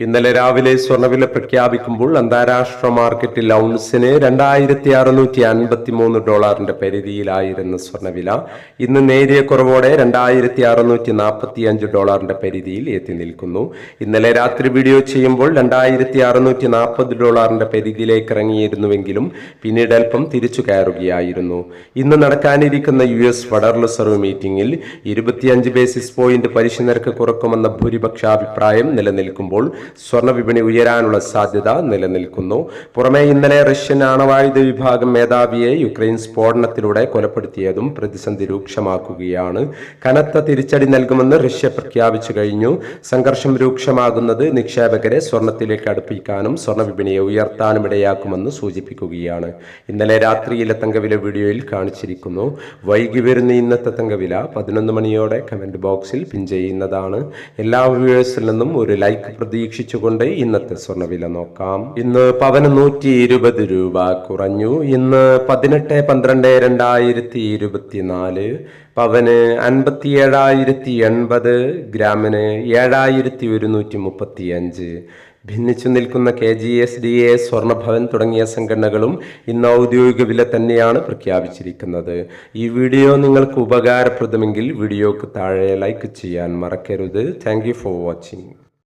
ഇന്നലെ രാവിലെ സ്വർണവില പ്രഖ്യാപിക്കുമ്പോൾ അന്താരാഷ്ട്ര മാർക്കറ്റിൽ ഔൺസിന് രണ്ടായിരത്തി അറുന്നൂറ്റി അൻപത്തി മൂന്ന് ഡോളറിന്റെ പരിധിയിലായിരുന്നു സ്വർണവില ഇന്ന് നേരിയ കുറവോടെ രണ്ടായിരത്തി അറുന്നൂറ്റി നാൽപ്പത്തി അഞ്ച് ഡോളറിന്റെ പരിധിയിൽ എത്തി നിൽക്കുന്നു. ഇന്നലെ രാത്രി വീഡിയോ ചെയ്യുമ്പോൾ രണ്ടായിരത്തി അറുന്നൂറ്റി നാൽപ്പത് ഡോളറിന്റെ പരിധിയിലേക്ക് ഇറങ്ങിയിരുന്നുവെങ്കിലും പിന്നീട് അല്പം തിരിച്ചു കയറുകയായിരുന്നു. ഇന്ന് നടക്കാനിരിക്കുന്ന യു എസ് ഫെഡറൽ റിസർവ് മീറ്റിംഗിൽ ഇരുപത്തിയഞ്ച് ബേസിസ് പോയിന്റ് പലിശ നിരക്ക് കുറക്കുമെന്ന ഭൂരിപക്ഷ അഭിപ്രായം നിലനിൽക്കുമ്പോൾ സ്വർണ വിപണി ഉയരാനുള്ള സാധ്യത നിലനിൽക്കുന്നു. പുറമെ ഇന്നലെ റഷ്യൻ ആണവായുധ വിഭാഗം മേധാവിയെ യുക്രൈൻ സ്ഫോടനത്തിലൂടെ കൊലപ്പെടുത്തിയതും പ്രതിസന്ധി രൂക്ഷമാക്കുകയാണ്. കനത്ത തിരിച്ചടി നൽകുമെന്ന് റഷ്യ പ്രഖ്യാപിച്ചു കഴിഞ്ഞു. സംഘർഷം രൂക്ഷമാകുന്നത് നിക്ഷേപകരെ സ്വർണത്തിലേക്ക് അടുപ്പിക്കാനും സ്വർണ വിപണിയെ ഉയർത്താനും ഇടയാക്കുമെന്ന് സൂചിപ്പിക്കുകയാണ്. ഇന്നലെ രാത്രിയിലെ തങ്കവില വീഡിയോയിൽ കാണിച്ചിരിക്കുന്നു. വൈകി വരുന്ന ഇന്നത്തെ തങ്കവില പതിനൊന്ന് മണിയോടെ കമന്റ് ബോക്സിൽ പിൻ ചെയ്യുന്നതാണ്. എല്ലാ വ്യൂവേഴ്സിൽ നിന്നും ഒരു ലൈക്ക് പ്രതീക്ഷിച്ചുകൊണ്ട് ഇന്നത്തെ സ്വർണവില നോക്കാം. ഇന്ന് പവന് നൂറ്റി ഇരുപത് രൂപ കുറഞ്ഞു. ഇന്ന് പതിനെട്ട് പന്ത്രണ്ട് രണ്ടായിരത്തി ഇരുപത്തിനാല് പവന് അൻപത്തി ഏഴായിരത്തി എൺപത് ഗ്രാമിന് ഏഴായിരത്തി ഒരുന്നൂറ്റി മുപ്പത്തി അഞ്ച് ഭിന്നിച്ചു നിൽക്കുന്ന K G S D A സ്വർണഭവൻ തുടങ്ങിയ സംഘടനകളും ഇന്ന് ഔദ്യോഗിക വില തന്നെയാണ് പ്രഖ്യാപിച്ചിരിക്കുന്നത്. ഈ വീഡിയോ നിങ്ങൾക്ക് ഉപകാരപ്രദമെങ്കിൽ വീഡിയോക്ക് താഴെ ലൈക്ക് ചെയ്യാൻ മറക്കരുത്. Thank for watching.